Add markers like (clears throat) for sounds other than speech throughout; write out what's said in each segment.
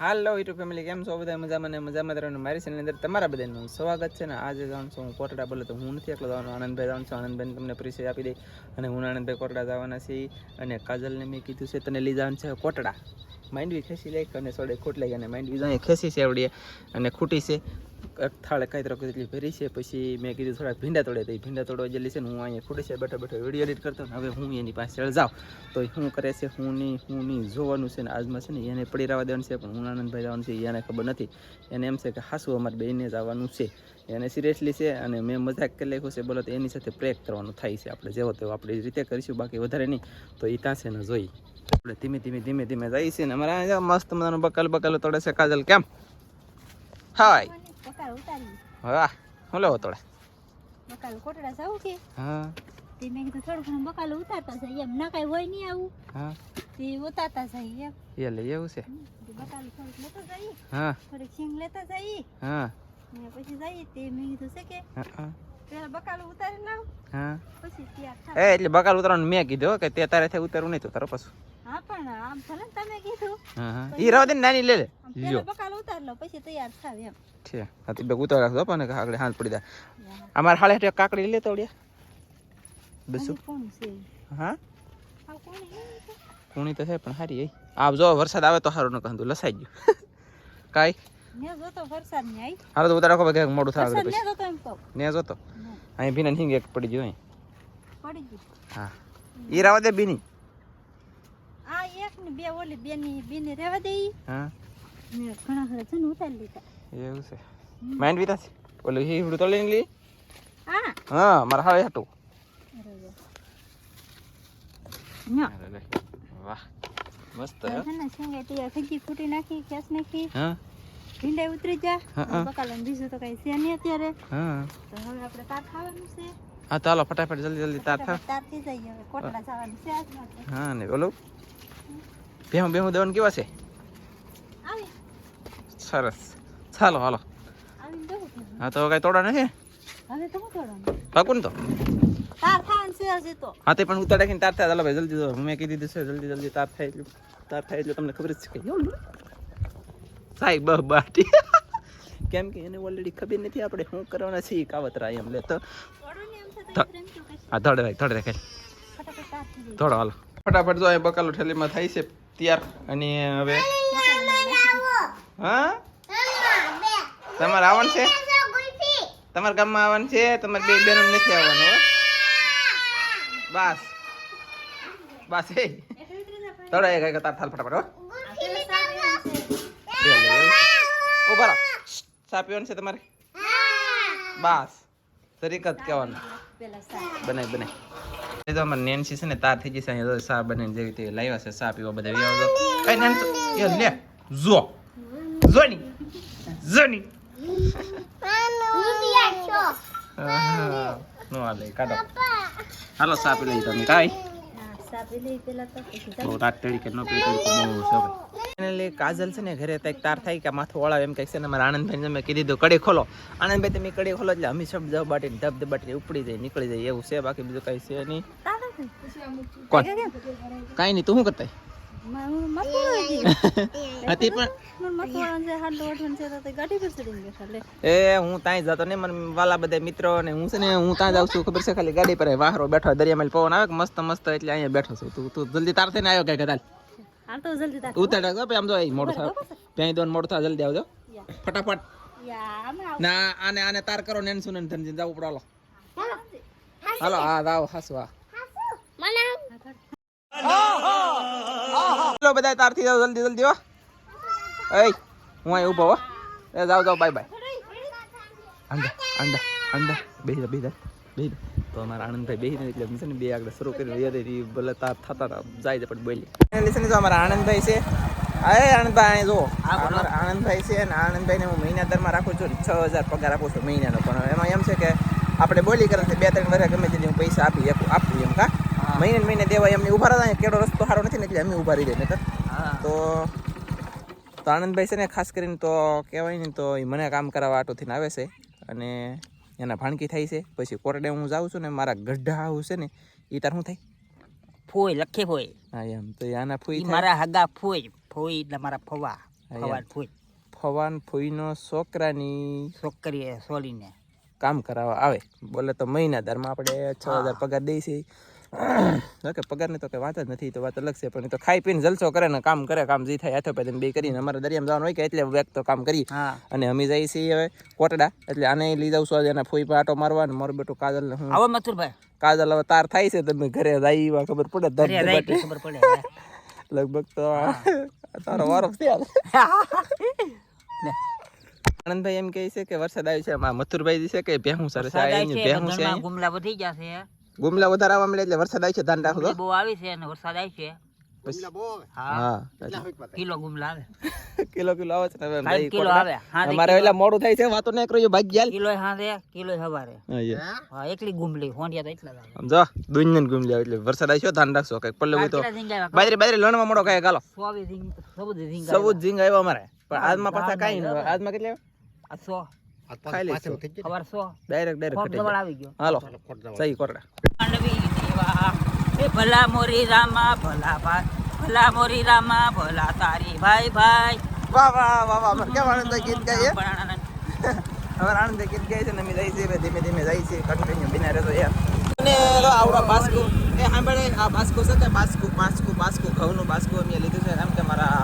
હાલો YouTube family કેમ છો બધા? મજામાં ને મજામાં રહેવાનું મારી ચેનલની અંદર તમારા બધાનું સ્વાગત છે ને આજે જાઉં છું હું કોટડા, બોલો તો હું નથી એકલો જવાનો, આનંદભાઈ જાઉં છું, આનંદભાઈને તમને પરિચય આપી દઈ. અને હું આનંદભાઈ કોટડા જવાના છીએ અને કાજલને મેં કીધું છે તને લઈ જવાનું છે કોટડા. માંડવી ખેંચી લઈ અને સોડે ખૂટ લઈ અને માંડવી જાય ખેંચી છે આવડીએ. અને ખૂટી છે. એક થાળે કાંઈ તરફ એટલી ભરી છે, પછી મેં કીધું થોડાક ભીંડા તોડે તો ભીંડા તોડવા જેટલી છે ને હું અહીંયા ખૂટી છે, બેઠા બેઠો વીડિયો એડિટ કરતો ને હવે હું એની પાસે જાઉં. તો શું કરે છે, હું નહીં હું નહીં, જોવાનું છે ને આજમાં છે ને એને પડી રહેવા દેવાનું છે, પણ હું આનંદભાઈ જવાનું છે, એને ખબર નથી. એને એમ છે કે હાસું અમારે બેને જવાનું છે. એને સિરિયસલી છે અને મેં મજાક કરી લખ્યું છે, બોલો તો એની સાથે પ્રેક કરવાનું થાય છે આપણે, જેવો તેવો આપણી રીતે કરીશું, બાકી વધારે નહીં. તો એ ત્યાં છે ને જોઈ. આપણે ધીમે ધીમે ધીમે ધીમે જઈએ છીએ ને, અમારે મસ્ત મજાનું બકલ બકલ તોડે છે, કાજલ, કેમ? હાય. બકાલ ઉતારી હા હું લેવો તોડે બકાલ કોટડા જાવ કે? હા. તે મેં કીધું થોડું ઘણું બકાલ ઉતારતા જાય એમ ના કાંઈ હોય નહીં આવું. હા. તે ઉતારતા જાય એમ. એ લઈ એવું છે. બકાલ થોડુંક લેતા જઈએ. હા. થોડીક શીંગ લેતા જઈએ. હા. ને પછી જઈએ તે મેં કીધું છે કે હા, હા. ઉતારી એ એટલે બકાલ ઉતારવાનું મેં કીધું કે તે તારે થાય ઉતારવું નહીં તો તારો પાછું. હા પણ આમ ભલે તમે કીધું. હા હા. ઈ રવા દે નાની લે લે. લ્યો. બકાલ ઉતાર લો પછી તૈયાર થાવ એમ. છે હા તો બે ઉતાર રાખજો પણ આગળ હાથ પડી જાય અમારે હાલે હેઠે કાકડી લે તોડ્યા બસું. કોણ છે? હા? કુણી તો છે પણ એ આપ જો વરસાદ આવે તો સારું ન કહું લસાઈ ગયું. (laughs) કાંઈ? મેં ને હાલો તો ઉતાર રાખો ભાઈ મોડું થાય આગળ પછી. જોતો એમ ને જોતો. અહીં ભીના હિંગ એક પડી ગયો પડી ગયું. હા. ઈ રાવા દે બીની આ એક ને બે ઓલી બેની બેની રેવા દે ઈ. હા. ને ઘણા ખરા છે ને ઉતારી લીધા. એવું છે. માઇન્ડ વિતા છે? ઓલું હીવડું તો લઈને લી? હા. હા મારા હાલે હતું ન્યા. વાહ. મસ્ત તો હે ને તૈયાર થઈ ફૂટી નાખી કેસ નાખી. હા. ભીંડાઈ ઉતરી જા. બકાલાને બીજું તો કઈ છે નહીં અત્યારે. હા. તો હવે આપણે તાર ખાવાનું છે. હા ચાલો ફટાફટ જલ્દી જલ્દી તાર થા. તાર થઈ જઈએ હવે. કોટડા જવાનું છે આજ હા ને બોલો. બેહું બેહું દેવાનું કેવા છે? આવી સરસ. ચાલો હાલો. હા તો કઈ તોડા નથી હવે તો હું તોડવાનું? પાકું ને તો? તાર ખાવાનું છે હજી તો. હા તે પણ ઉતાર રાખીને તાર થાય ચાલો ભાઈ જલ્દી મેં કીધી દીધું છે જલ્દી જલ્દી તાર થાય એટલું. તાર થાય એટલે તમને ખબર જ છે કે. સાહેબ બહ બાટી. કેમ કે એને ઓલરેડી ખબર નથી આપણે શું કરવાના છીએ કાવતરા એમ લે તો. હા ધોડે ભાઈ ધોડે રાખે થોડો હાલો. ફટાફટ જો અહીં બકાલો ઠેલીમાં થાય છે ત્યાર. અને હવે? હા? તમારે આવવાનું છે? તમારા ગામમાં આવવાનું છે? તમારે બે બેનો નથી આવવાનું હો? બસ. બસ એ થોડા ઉતરી જા ભાઈ. ધોડો એ કઈ તાર થાલ ફટાફટ હો આ પેલા સાહેબ એમ છે. લે, લે, એવું છે. ઊભા રહો. ચા પીવાનું છે તમારે? બસ. તરીક જ કહેવાનું. બનાવી એ તો અમારે નેન્સી છે ને તાર થઈ જશે. અહીંયા તો સા બનાવીને જેવી તે લાવ્યા છે. સા પીવા બધા વ્યાવ જો કઈ નેન્સ? એ લે જો જોની જોની નો. હાલે કાઢો. હાલો ચા પી લઈ તમે. કાઈ? લઈ પેલા તો. રાત તરીકે નો પી તડી બહુ છે. ભાઈ એને લે કાજલ છે ને ઘરે તક તાર થાય કે માથું વળાવે એમ કંઈક છે ને મારા આનંદભાઈ મેં કીધી તો કડી ખોલો. આનંદભાઈ તમે કડી ખોલો એટલે અમે શબ્દ બાટી ધબ ધબ બાટી ઉપડી જાય નીકળી જાય એવું છે બાકી બીજું કઈ છે નહીં. કોણ? કે કાંઈ નહીં તું શું કરતા? હતી. પણ તો તે. એ હું ત્યાં જતો ને મને વાલા બધા મિત્રો ને હું છે ને હું ત્યાં જાઉં છું ખબર છે? ખાલી ગાડી પર વાહરો બેઠો દરિયામાં પવન આવે કે મસ્ત મસ્ત એટલે અહીંયા બેઠો છું. તું તું જલ્દી તાર થઈને આવ્યો કઈ કદાચ હાલ તો જલ્દી. ઉતાર આમ થાય દોન થાય આવજો. ફટાફટ. આમાં. ના આને આને તાર કરો ને સુને ધનજી જવું પડે હાલો. હાલો. હા જાઓ હાસુ હા. ચલો બધા તારથી જાઓ જલ્દી જલ્દી એય હું અહીં ઊભો હો. એ જાવ જાવ બાય બાય. અંદા અંદા અંદા બેહી જા બેહી જા બેહી જા. તો અમારા આનંદભાઈ બેહી એટલે છે ને બે આગળ શરૂ કરી રહ્યા હતી ભલે તાર થતા હતા જાય છે પણ બોલી. એટલે જો અમારા આનંદભાઈ છે. અરે આનંદભાઈ જો. અમારા આનંદભાઈ છે અને આનંદભાઈને હું મહિના દરમાં રાખું છું છ હજાર પગાર આપું છું મહિનાનો. પણ એમાં એમ છે કે આપણે બોલી કરે છે બે ત્રણ વર્ષ ગમે તેની હું પૈસા આપી શકું આપું એમ કા? મહિને મહિને દેવાય એમને ઊભા રહ્યા કેડો રસ્તો સારો નથી ને એટલે અમે ઊભા રહી જાય તો તો આનંદભાઈ છે ને ખાસ કરીને તો કહેવાય ને તો એ મને કામ કરાવવા આટોથી આવે છે. અને એના ભાણકી થાય છે. પછી કોરડે હું જાઉં છું ને મારા ગઢા છે ને એ તાર શું થાય? ફોય લખે ફોય હા એમ. તો આના ફૂઈ મારા હગા ફોય ફોઈ એટલે મારા ફવા. ફવાન ફોઈ. ફવાન ફૂઈનો છોકરાની છોકરીએ સોલીને. કામ કરાવવા આવે. બોલે તો મહિનાદારમાં આપણે છ હજાર પગાર દઈ છે (clears throat) ઓકે પગારની તો કંઈ વાત જ નથી તો વાત અલગ છે પણ એ તો ખાઈ પીને જલસો કરે ને કામ કરે કામ જે થાય હાથો પે બે કરીને અમારે દરિયામાં જવાનું હોય કે એટલે વેક તો કામ કરી અને અમે જઈએ છીએ હવે કોટડા એટલે આને લઈ જાઉં છું આજે એના ફૂઈ પર આટો મારવા ને મારું બેટું કાજલ ને હું. આવો મથુરભાઈ. કાજલ હવે તાર થાય છે તમે ઘરે જાય ખબર પડે. ખબર પડે (laughs) લગભગ તો તારો વારો થયા (laughs) આનંદભાઈ એમ કહે છે કે વરસાદ આવ્યો છે મથુરભાઈ છે કે ભેહું એની છે ભેહું છે ગુમલા વધી ગયા છે. ગુમલા વધારે આવવા મળે એટલે વરસાદ આવે છે ધાન રાખો તો બહુ આવી છે અને વરસાદ આવી છે. હા. હા કિલો ગુમલા આવે. (laughs) કિલો કિલો આવે છે ને હવે કિલો આવે. હા એટલે મોડું થાય છે વાતો નહીં કર્યું ભાગ્યાલ કિલો હાથે કિલો હવારે હા, એકલી ગુમલી હોંડિયા તો એટલા સમજો દુનિયન ગુમલી આવે એટલે વરસાદ આવ્યો ધ્યાન રાખશો કંઈક હોય તો. બાજરી બાજરી લણવા મોડો કઈ ગાલો. સોવી ઝીંગ- આવ્યો. અમારે. પણ આજમાં પાછા કઈ કાંઈ આજમાં કેટલા આ સો. Direct direct. આવી ગયો. હાલો. સહી કોટડા. એ ભલા મોરી રામા ભલા ભાઈ ભલા મોરી રામા ભલા તારી ભાઈ ભાઈ. વાહ વાહ વાહ વાહ કેમ આનંદ ગીત ગાઈએ? હવે આનંદ ગીત ગાય છે ને અમે જાય છે ધીમે ધીમે જાય છે કન્ટિન્યુ બિના રહેતો યાર અને તો આવડા બાસ્કુ એ સાંભળે આ બાસ્કુ છે કે બાસ્કુ બાસ્કુ બાસ્કુ ઘઉંનું બાસ્કુ અમે લીધું છે. એમ કે મારા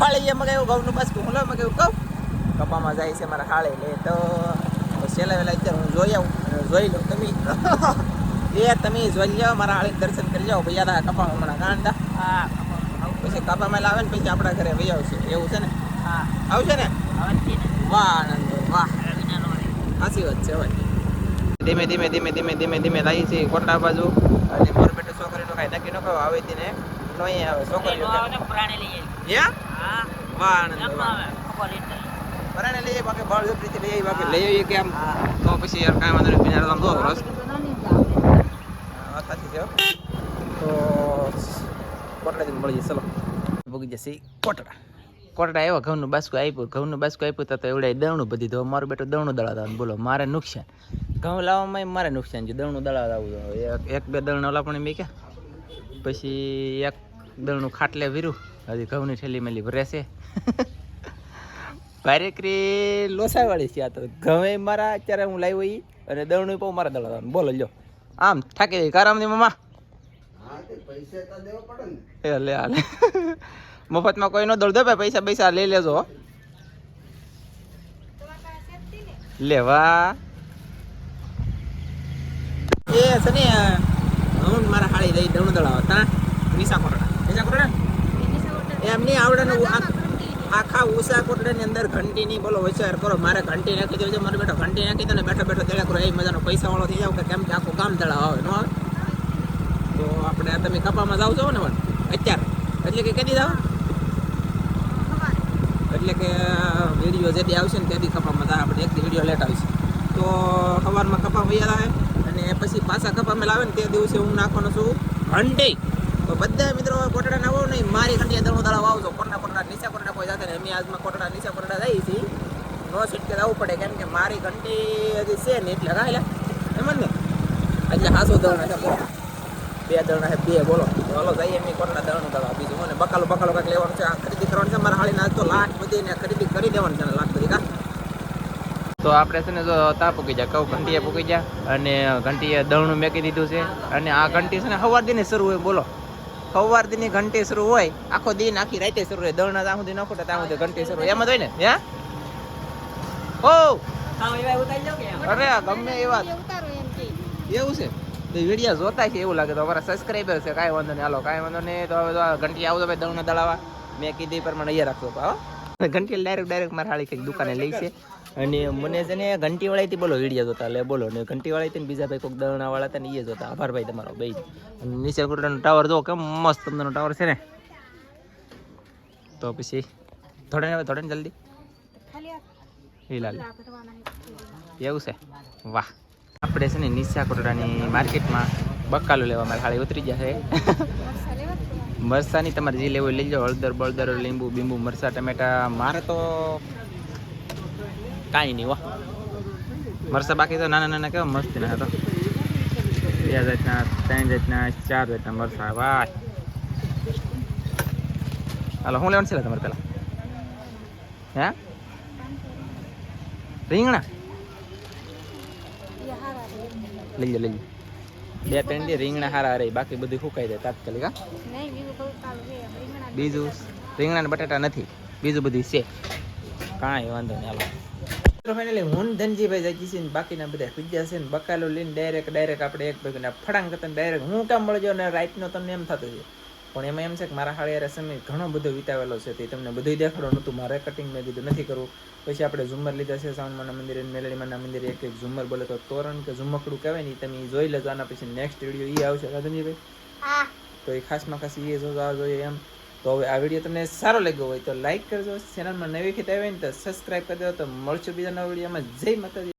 ફાળીએ મગાવ્યું ઘઉંનું બાસ્કુ હું મગાવ્યું કહું? કપામાં જાય છે મારા હાળે. લે તો છેલ્લા વહેલા અત્યારે હું જોઈ આવું. જોઈ લઉં તમે. (laughs) એ તમે જોઈ લો મારા હાળી દર્શન કરી જાઓ. ભાઈ યાદ કપામાં હમણાં ગાંડા. હા પછી કપામાં લાવે ને પછી આપણા ઘરે ભાઈ આવશે. એવું છે ને? હા. આવશે ને? વાહ આનંદ. વાહ. સાચી વાત છે ભાઈ. ધીમે ધીમે ધીમે ધીમે ધીમે ધીમે થાય છે કોટડા બાજુ. અને બેટો છોકરીનો કાંઈ નક્કી ન કહો આવે તેને નહીં આવે છોકરીઓ. વાહ આનંદ પરાણે બાકી બળ બાકી લઈ આવીએ કે આમ. તો પછી યાર કાંઈ વાંધો નહીં બિના આમ જો રસ સાચી છે તો કોટડાથી મળી જશે ચલો. ભોગી જશે કોટડા. કોટડા એવા ઘઉંનું બાસકું આપ્યું ઘઉંનું બાસકું આપ્યું તો એવડે દવણું બધી તો મારું બેટો દણું દળાતા બોલો મારે નુકસાન. ઘઉં લાવવામાં મારે નુકસાન છે દણું દળાવતા આવું એક એક બે દણ ઓલા પણ મેં પછી એક દળનું ખાટલે વીરું હજી ઘઉંની ઠેલી મેલી ભરે છે. (laughs) ભારેકરી લોસાવાળી છે આ તો. ગમે મારા અત્યારે હું લાવ્યો ઈ અને દળનું પાઉં મારા દળાવવાનું બોલો લ્યો. આમ થાકી ગઈ કારામની મમ્મા એ લે હાલે (laughs) મફતમાં કોઈ નો દોડ દે પૈસા પૈસા લઈ લેજો લેવા એ સને ને હું મારા હાળી દઈ દવણ દળાવતા. નિશા કોરડા નિશા કોરડા એમ નહીં આવડે ને આખા ઉષા કોટડાની અંદર ઘંટી ની બોલો વિચાર કરો. મારે ઘંટી નાખી દેવી છે. મારે બેઠો ઘંટી નાખી દો ને બેઠો બેઠો દળ્યા કરો. એ મજાનો પૈસા વાળો થઈ જાવ કે કેમ કે આખું કામ દળા આવે? નો તો આપણે તમે કપામાં જાવ છો ને પણ અત્યારે. એટલે કે કદી જાવ? એટલે કે વીડિયો જેથી આવશે ને તેથી કપામાં જાય આપણે એક વીડિયો લેટ આવશે તો સવારમાં કપા વૈયા આવે અને પછી પાછા કપામાં લાવે ને તે દિવસે હું નાખવાનો છું ઘંટી. તો બધા મિત્રો કોટડા ના આવો નહીં. મારી ઘંટી દળો દળા વાવજો. કોટડા. નહીં કોટડા નીચા કોટડા જઈએ છીએ નો સીટકે જવું પડે, કેમ કે મારી ઘંટી હજી છે ને એટલે કાંઈ એમ જ ને? એટલે હાસો દળ છે બે દળ છે, બે, બોલો. ચાલો જઈએ એમ કોટડા દળનું દવા બીજું મને બકાલો બકાલો કાંઈક લેવાનું છે. આ ખરીદી કરવાનું છે, મારા હાળીને આજ તો લાખ બધી ને ખરીદી કરી દેવાની છે લાખ બધી કા? તો આપણે છે ને જો તા પૂકી જાય કહું ઘંટીએ પૂકી જાય અને ઘંટીએ દળનું મેકી દીધું છે. અને આ ઘંટી છે ને સવાર દીને શરૂ હોય, બોલો. સવાર દીની ઘંટી શરૂ હોય, આખો દિન, આખી રાતે શરૂ હોય દળના ત્યાં સુધી ન ખૂટે, ત્યાં સુધી ઘંટી શરૂ એમ જ હોય ને? હે? ઓ? અરે ગમે એવા વાત. એવું છે? તો વીડિયો જોતા છે, એવું લાગે તો અમારા સબસ્ક્રાઈબર છે. કાંઈ વાંધો નહીં. હાલો, કાંઈ વાંધો નહીં. તો હવે ઘંટી આવું તો ભાઈ દળના દળાવા મેં કીધી પ્રમાણે અહીંયા રાખજો, હો. ઘંટી ડાયરેક્ટ ડાયરેક્ટ મારા હાળી કંઈક દુકાને લઈ છે. અને મને છે ને ઘંટી વાળાથી બોલો, વીડિયો જોતા એટલે બોલો. ને ઘંટી વાળાથી ને બીજા ભાઈ કોઈક દળના વાળા હતા ને એ જોતા. આભાર ભાઈ તમારો બે અને કુટરનો ટાવર જો કેમ મસ્ત તમને ટાવર છે ને. તો પછી થોડે ને થોડે ને જલ્દી. ખાલી આ એ લાલ. આ ભરવાના છે. એવું છે? વાહ. આપણે છે ને નિશા કોટડાની માર્કેટમાં બકાલો લેવા મારે હાળી ઉતરી જ છે. મરસાની તમારે જે લેવું લઈ જાઓ. હળદર બળદર લીંબુ બીંબુ મરસા ટમેટા મારે તો કાંઈ નહીં વાહ મરસા બાકી તો નાના નાના કેવા મસ્ત ના તો. બે જાતના ત્રણ જાતના ચાર જાતના મરસા વાહ. હાલો હું લેવાનું છે તમારે પેલા હે? રીંગણા? લઈ જાઓ લઈ લે બે ત્રણ દી રીંગણા હારા રહી બાકી બધું સુકાઈ જાય તાત્કાલિક હા? બીજું રીંગણા બીજું રીંગણા ને બટાટા નથી બીજું બધું છે. કાંઈ વાંધો નહીં હાલો. ફાઇનલી હું ધનજીભાઈ જાગી છે ને બાકીના બધા પીજા છે ને બકાલો લઈને ડાયરેક્ટ ડાયરેક્ટ આપણે એક ભેગના ફડાંગ કરતા ડાયરેક્ટ હું કામ મળજો ને રાતનો તમને એમ થતું છે. પણ એમાં એમ છે કે મારા હાળે યાર સમય ઘણો બધો વિતાવેલો છે તે તમને બધું દેખાડો નહોતું મારે કટિંગ મેં કીધું નથી કરવું. પછી આપણે ઝુમર લીધા છે સાવનમાના મંદિરે મેલડીમાના મંદિરે એક એક ઝુમર બોલે તો તોરણ કે ઝુમકડું કહેવાય ને તમે જોઈ લેજો આના પછી નેક્સ્ટ વીડિયો એ આવશે રાધનજીભાઈ? તો એ ખાસમાં ખાસ એ જોવા જોઈએ એમ. તો હવે આ વીડિયો તમને સારો લાગ્યો હોય તો લાઇક કરજો ચેનલમાં નવી ખેત આવી હોય ને તો સબસ્ક્રાઈબ કરી દો તો મળશું બીજા નવા વિડીયોમાં જય માતાજી.